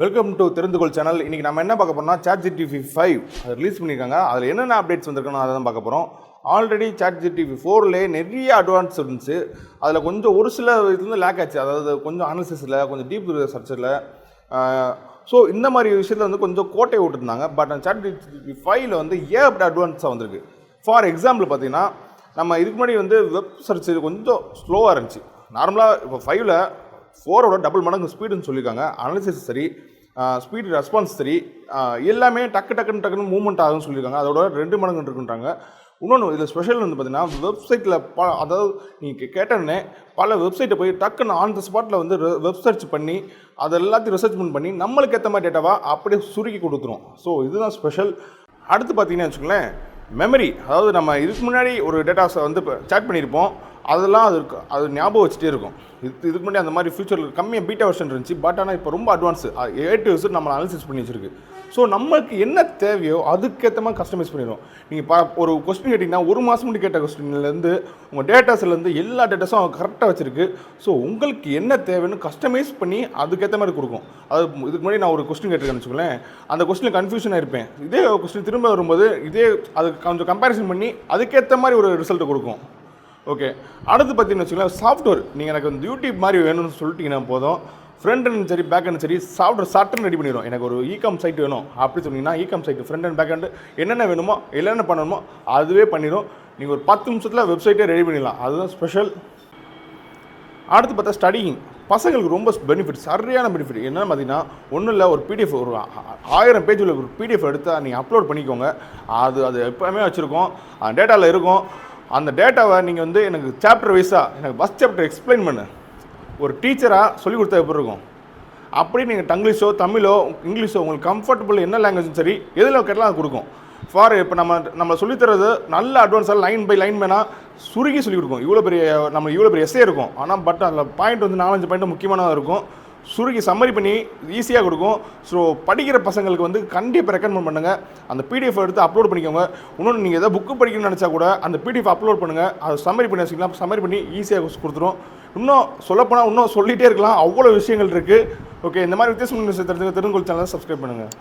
Welcome to தெரிந்துகொள் channel இன்றைக்கி நம்ம என்ன பார்க்க போறோம்னா சாட் ஜிடிபி ஃபைவ் அதை ரிலீஸ் பண்ணியிருக்காங்க. அதில் என்னென்ன அப்டேட்ஸ் வந்திருக்கணும் அதை தான் பார்க்க போகிறோம் ஆல்ரெடி சாட் ஜிடிபி ஃபோர்லேயே நிறைய அட்வான்ஸ் இருந்துச்சு அதில் கொஞ்சம் ஒரு சில இதுலேருந்து லேக் ஆச்சு. அதாவது கொஞ்சம் அனாலிசிஸில் கொஞ்சம் டீப் சர்ச்சரில் ஸோ இந்த மாதிரி விஷயத்தில் வந்து கொஞ்சம் கோட்டை விட்டுருந்தாங்க. பட் அந்த சாட் ஜிடிபி ஃபைவ்ல வந்து ஏகப்பட்ட அட்வான்ஸாக வந்திருக்கு? ஃபார் எக்ஸாம்பிள் பார்த்தீங்கன்னா நம்ம இதுக்கு முன்னாடி வந்து வெப் சர்ச் கொஞ்சம் ஸ்லோவாக இருந்துச்சு. நார்மலாக இப்போ ஃபைவ்ல ஃபோரோட டபுள் மடங்கு ஸ்பீடுன்னு சொல்லியிருக்காங்க அனாலிசிஸ் சரி ஸ்பீட் ரெஸ்பான்ஸ் சரி எல்லாமே டக்கு டக்குன்னு டக்குன்னு மூவ்மெண்ட் ஆகும்னு சொல்லியிருக்காங்க அதோட ரெண்டு மடங்கு இருக்குன்றாங்க. இன்னொன்று இதில் ஸ்பெஷல் வந்து பார்த்தீங்கன்னா வெப்சைட்டில் ப அதாவது நீங்கள் கேட்டோன்னே பல வெப்சைட்டை போய் டக்குன்னு ஆன் த ஸ்பாட்டில் வந்து வெப் சர்ச் பண்ணி அது எல்லாத்தையும் ரிசர்ச்மெண்ட் பண்ணி நம்மளுக்கு ஏற்ற மாதிரி டேட்டாவாக அப்படியே சுருக்கி கொடுத்துரும். ஸோ இதுதான் ஸ்பெஷல் அடுத்து பார்த்தீங்கன்னா வச்சுக்கோங்களேன் மெமரி அதாவது நம்ம இதுக்கு முன்னாடி ஒரு டேட்டாஸை வந்து இப்போ சேட் பண்ணியிருப்போம் அதெல்லாம் அது இருக்கும் அது ஞாபகம் வச்சுட்டே இருக்கும். இது இதுக்கு முன்னாடி அந்த மாதிரி ஃபியூச்சரில் கம்மியாக பீட்டா வெர்ஷன் இருந்துச்சு பட் ஆனால் இப்போ ரொம்ப அட்வான்ஸு ஏ டு விசிட் நம்ம அனாலிசிஸ் பண்ணி வச்சிருக்கு. ஸோ நம்மளுக்கு என்ன தேவையோ அதுக்கேற்ற மாதிரி கஸ்டமைஸ் பண்ணிடும் நீங்கள் பா ஒரு கொஸ்டின் கேட்டிங்கன்னா ஒரு மாதம் முன்னாடி கேட்ட கொஸ்டின்லேருந்து உங்கள் டேட்டாஸ்லேருந்து எல்லா டேட்டாஸும் அவங்க கரெக்டாக வச்சுருக்கு. ஸோ உங்களுக்கு என்ன தேவைன்னு கஸ்டமைஸ் பண்ணி அதுக்கேற்ற மாதிரி கொடுக்கும். அது இதுக்கு முன்னாடி நான் ஒரு கொஸ்டின் கேட்டிருக்கேன்னு வச்சுக்கோங்களேன். அந்த கொஸ்டினில் கன்ஃபியூஷன் ஆயிருப்பேன். இதே கொஸ்டின் திரும்ப வரும்போது இதே அது கொஞ்சம் கம்பேரிசன் பண்ணி அதுக்கேற்ற மாதிரி ஒரு ரிசல்ட் கொடுக்கும். ஓகே அடுத்து பார்த்தீங்கன்னு வச்சுக்கலாம் சாஃப்ட்வேர் நீங்கள் எனக்கு வந்து யூடியூப் மாதிரி வேணும்னு சொல்லிட்டீங்கன்னா போதும். ஃப்ரண்ட் அண்ட் சரி பேக் அண்ட் சரி சாஃப்ட்வேர் சட்டன் ரெடி பண்ணிடும் எனக்கு ஒரு இகாம் சைட் வேணும். அப்படி சொன்னீங்கன்னா ecom site front and back and என்னென்ன வேணுமோ என்னென்ன பண்ணணுமோ அதுவே பண்ணிடும். நீங்கள் ஒரு பத்து நிமிஷத்தில் வெப்சைட்டே ரெடி பண்ணிடலாம். அதுதான் ஸ்பெஷல் அடுத்து பார்த்தா ஸ்டடிங் பசங்களுக்கு ரொம்ப பெனிஃபிட் சரியான பெனிஃபிட் என்னென்னு பார்த்தீங்கன்னா ஒன்றும் இல்லை ஒரு பிடிஎஃப் ஒரு ஆயிரம் பேஜ் உள்ள ஒரு பிடிஎஃப் எடுத்து நீங்கள் அப்லோட் பண்ணிக்கோங்க. அது அது எப்போவுமே வச்சுருக்கோம். டேட்டாவில் இருக்கும். அந்த டேட்டாவை நீங்கள் வந்து எனக்கு சாப்டர் வைஸாக எனக்கு பஸ் சாப்டர் எக்ஸ்பிளைன் பண்ணு. ஒரு டீச்சராக சொல்லிக் கொடுத்தா எப்படி இருக்கும்? அப்படி நீங்கள் தங்கிலீஷோ தமிழோ இங்கிலீஷோ உங்களுக்கு கம்ஃபர்டபுள் என்ன லாங்குவேஜும் சரி எதில் கேட்டாலும் அது கொடுக்கும். ஃபார் இப்போ நம்ம நம்ம சொல்லித்தரது நல்ல அட்வான்ஸாக லைன் பை லைன் வேணால் சுருக்கி சொல்லிக் கொடுக்கும். இவ்வளோ பெரிய நம்ம இவ்வளோ பெரிய எஸ்ஸே இருக்கும். ஆனால் பட் அதில் பாயிண்ட் வந்து நாலஞ்சு பாயிண்ட் முக்கியமானதாக இருக்கும். சுருக்கி சம்மரி பண்ணி ஈஸியாக கொடுக்கும். ஸோ படிக்கிற பசங்களுக்கு வந்து கண்டிப்பாக ரெக்கமெண்ட் பண்ணுங்கள் அந்த பிடிஎஃப் எடுத்து அப்லோட் பண்ணிக்கோங்க. இன்னொன்று நீங்கள் எதாவது புக்கு படிக்கணும்னு நினச்சா கூட அந்த பிடிஎஃப் அப்லோட் பண்ணுங்கள் அதை சம்மரி பண்ணி வச்சுக்கலாம் சம்மரி பண்ணி ஈஸியாக கொடுத்துரும். இன்னும் சொல்லப்போனால் இன்னும் சொல்லிகிட்டே இருக்கலாம். அவ்வளோ விஷயங்கள் இருக்குது ஓகே இந்த மாதிரி வித்தியாசம் விஷயம் தெரிஞ்சுக்க திருங்கோல் சேனலை சப்ஸ்கிரைப் பண்ணுங்கள்